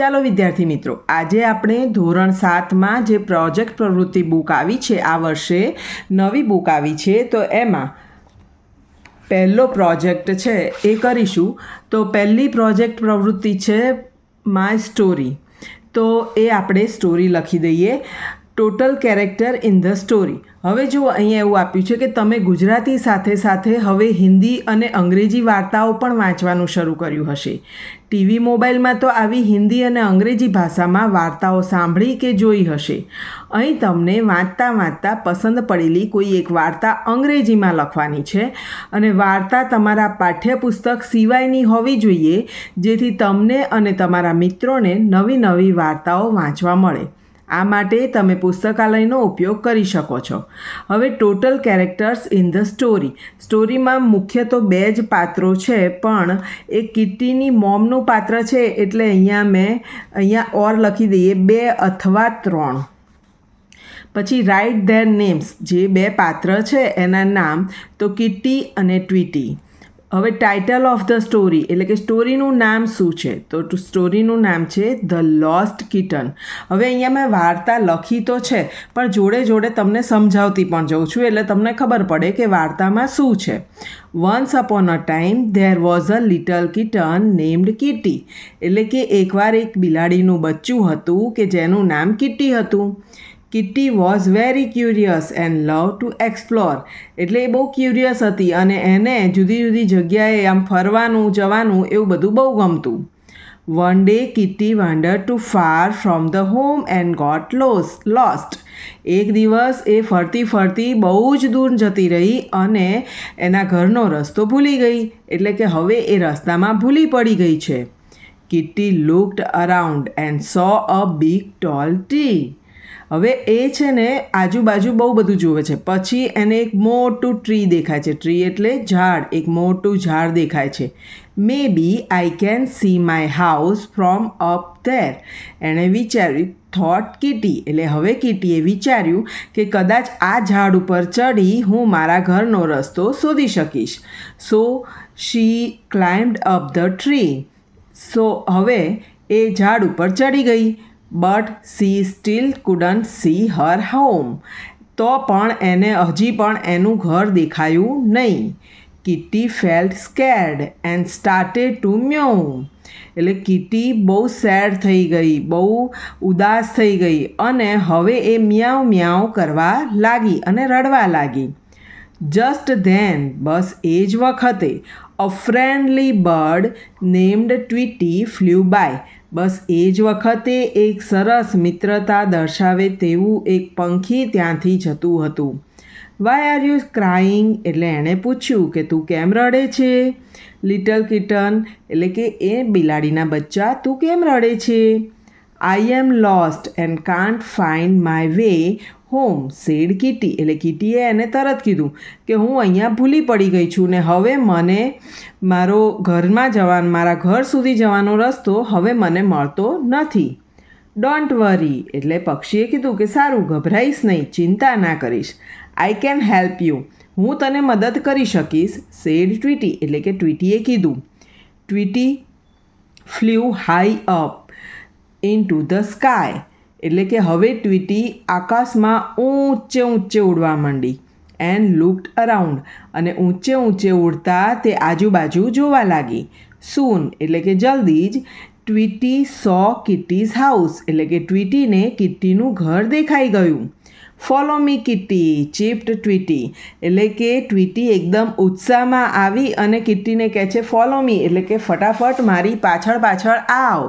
ચાલો વિદ્યાર્થી મિત્રો, આજે આપણે ધોરણ સાતમાં જે પ્રોજેક્ટ પ્રવૃત્તિ બુક આવી છે, આ વર્ષે નવી બુક આવી છે, તો એમાં પહેલો પ્રોજેક્ટ છે એ કરીશું. તો પહેલી પ્રોજેક્ટ પ્રવૃત્તિ છે, માય સ્ટોરી. તો એ આપણે સ્ટોરી લખી દઈએ. Total character in the story હવે જુઓ, અહીંયા એવું આપ્યું છે કે તમે ગુજરાતી સાથે સાથે હવે હિન્દી અને અંગ્રેજી વાર્તાઓ પણ વાંચવાનું શરૂ કર્યું હશે. ટીવી મોબાઈલમાં તો આવી હિન્દી અને અંગ્રેજી ભાષામાં વાર્તાઓ સાંભળી કે જોઈ હશે. અહીં તમને વાંચતા વાંચતા પસંદ પડેલી કોઈ એક વાર્તા અંગ્રેજીમાં લખવાની છે અને વાર્તા તમારા પાઠ્યપુસ્તક સિવાયની હોવી જોઈએ, જેથી તમને અને તમારા મિત્રોને નવી નવી વાર્તાઓ વાંચવા મળે. આ માટે તમે પુસ્તકાલયનો ઉપયોગ કરી શકો છો. હવે total characters in the story. સ્ટોરીમાં મુખ્ય તો બે જ પાત્રો છે, પણ એ કિટ્ટીની મોમનું પાત્ર છે, એટલે અહીંયા મેં અહીંયા ઓર લખી દઈએ, બે અથવા ત્રણ. પછી રાઇટ ધેર નેમ્સ, જે બે પાત્ર છે, એના નામ તો કિટ્ટી અને ટ્વીટી. હવે ટાઇટલ ઓફ ધ સ્ટોરી એટલે કે સ્ટોરીનું નામ શું છે? તો સ્ટોરીનું નામ છે ધ લોસ્ટ કિટન હવે અહીંયા મેં વાર્તા લખી તો છે, પણ જોડે જોડે તમને સમજાવતી પણ જઉં છું, એટલે તમને ખબર પડે કે વાર્તામાં શું છે. Once upon a time there was a little kitten named Kitty એટલે કે એકવાર એક બિલાડીનું બચ્ચું હતું કે જેનું નામ કિટી હતું. Kitty was very curious and love to explore એટલે એ બહુ ક્યુરિયસ હતી અને એને જુદી જુદી જગ્યાએ આમ ફરવાનું, જવાનું એવું બધું બહુ ગમતું. One day Kitty wander to far from the home and got loss lost એક દિવસ એ ફરતી ફરતી બહુ જ દૂર જતી રહી અને એના ઘરનો રસ્તો ભૂલી ગઈ, એટલે કે હવે એ રસ્તામાં ભૂલી પડી ગઈ છે. Kitty looked around and saw a big tall tree હવે એ છે ને આજુબાજુ બહુ બધું જુએ છે. પછી એને એક મોટું ટ્રી દેખાય છે. ટ્રી એટલે ઝાડ. એક મોટું ઝાડ દેખાય છે. Maybe I can see my house from up there એણે વિચાર્યું થોટ કીટી એટલે હવે કીટીએ વિચાર્યું કે કદાચ આ ઝાડ ઉપર ચડી હું મારા ઘરનો રસ્તો શોધી શકીશ. So she climb up the tree so હવે એ ઝાડ ઉપર ચડી ગઈ. But she still couldn't see her home. તો પણ એને હજી પણ એનું ઘર દેખાયું નહીં. Kitty felt scared and started to meow એટલે કિટી બહુ સેડ થઈ ગઈ, બહુ ઉદાસ થઈ ગઈ અને હવે એ મ્યાઉ મ્યાઉ કરવા લાગી અને રડવા લાગી. જસ્ટ ધેન, બસ એ જ વખતે, a friendly bird named Tweety flew by. બસ એ જ વખતે એક સરસ મિત્રતા દર્શાવે તેવું એક પંખી ત્યાંથી જતું હતું. વાય આર યુ ક્રાઇંગ એટલે એણે પૂછ્યું કે, તું કેમ રડે છે? લિટલ કિટન એટલે કે, એ બિલાડીના બચ્ચા, તું કેમ રડે છે? I am lost and can't find my way home said Kitty, એટલે કીટીએ એને તરત કીધું કે હું અહીંયા ભૂલી પડી ગઈ છું ને હવે મને મારો ઘરમાં જવાનો, મારા ઘર સુધી જવાનો રસ્તો હવે મને મળતો નથી. ડોન્ટ વરી એટલે પક્ષીએ કીધું કે સારું, ગભરાઈશ નહીં, ચિંતા ના કરીશ. આઈ કેન હેલ્પ યુ હું તને મદદ કરી શકીશ. સેડ ટ્વીટી એટલે કે ટ્વીટીએ કીધું. Tweety flew high up into the sky એટલે કે હવે ટ્વીટી આકાશમાં ઊંચે ઊંચે ઉડવા માંડી એન્ડ લુકડ અરાઉન્ડ અને ઊંચે ઊંચે ઉડતા તે આજુબાજુ જોવા લાગી. સૂન એટલે કે જલ્દી જ ટ્વીટી સો કિટ્ટીઝ હાઉસ એટલે કે ટ્વીટીને કિટ્ટીનું ઘર દેખાઈ ગયું. ફોલો મી કિટ્ટી ચીપ્ડ ટ્વીટી એટલે કે ટ્વીટી એકદમ ઉત્સાહમાં આવી અને કિટ્ટીને કહે છે ફોલો મી એટલે કે ફટાફટ મારી પાછળ પાછળ આવ.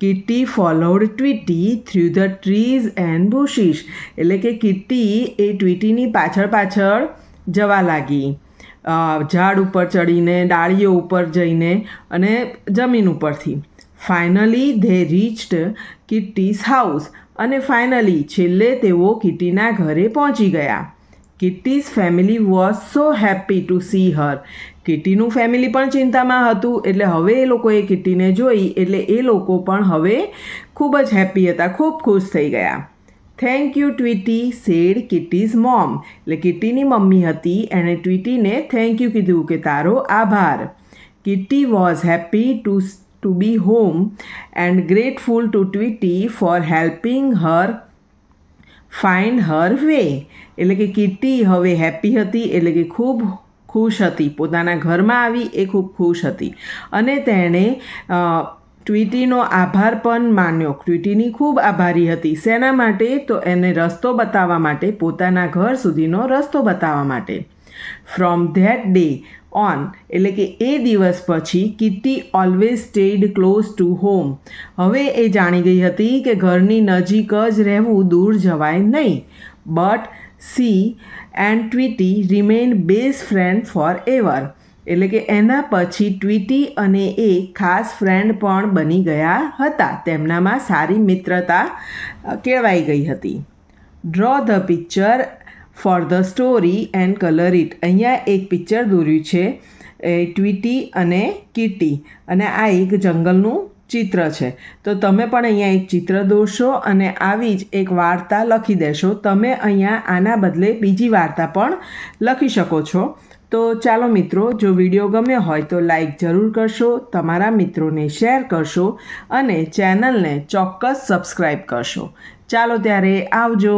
Kitty followed Tweety through the trees and bushes એટલે કે કિટ્ટી એ ટ્વિટીની પાછળ પાછળ જવા લાગી. ઝાડ ઉપર ચડીને, ડાળીઓ ઉપર જઈને અને જમીન ઉપરથી. Finally they reached Kitty's house અને ફાઇનલી છેલ્લે તેઓ કિટીના ઘરે પહોંચી ગયા. Kitty's family was so happy to see her કિટીનું family પણ ચિંતામાં હતું, એટલે હવે એ લોકોએ કિટીને જોઈ, એટલે એ લોકો પણ હવે ખૂબ જ હેપી હતા, ખૂબ ખુશ થઈ ગયા. Thank you Tweety said Kitty's mom એટલે કિટીની મમ્મી હતી, એણે ટ્વીટીને થેન્ક યુ કીધું કે તારો આભાર. Kitty was happy to to be home and grateful to Tweety for helping her find her way એટલે કે કીટી હવે હેપી હતી, એટલે કે ખૂબ ખુશ હતી. પોતાના ઘરમાં આવી એ ખૂબ ખુશ હતી. અને તેણે ટ્વિટીનો આભાર પણ માન્યો. ટ્વીટીની ખૂબ આભારી હતી. શેના માટે? તો એને રસ્તો બતાવવા માટે, પોતાના ઘર સુધીનો રસ્તો બતાવવા માટે. ફ્રોમ ધેટ ડે ઓન એટલે કે એ દિવસ પછી Kitty always stayed close to home હવે એ જાણી ગઈ હતી કે ઘરની નજીક જ રહેવું દૂર જવાય નહીં. But she and Tweety remain best friend forever એટલે કે એના પછી ટ્વીટી અને એ ખાસ ફ્રેન્ડ પણ બની ગયા હતા. તેમનામાં સારી મિત્રતા કેળવાઈ ગઈ હતી. Draw the picture for the story and colour it અહીંયા એક પિક્ચર દોર્યું છે, એ ટ્વીટી અને કીટી અને આ એક જંગલનું ચિત્ર છે. તો તમે પણ અહીંયા એક ચિત્ર દોરશો અને આવી જ એક વાર્તા લખી દેશો. તમે અહીંયા આના બદલે બીજી વાર્તા પણ લખી શકો છો. તો ચાલો મિત્રો, જો વીડિયો ગમ્યો હોય તો લાઈક જરૂર કરશો, તમારા મિત્રોને શેર કરશો અને ચેનલને ચોક્કસ સબસ્ક્રાઈબ કરશો. ચાલો ત્યારે આવજો.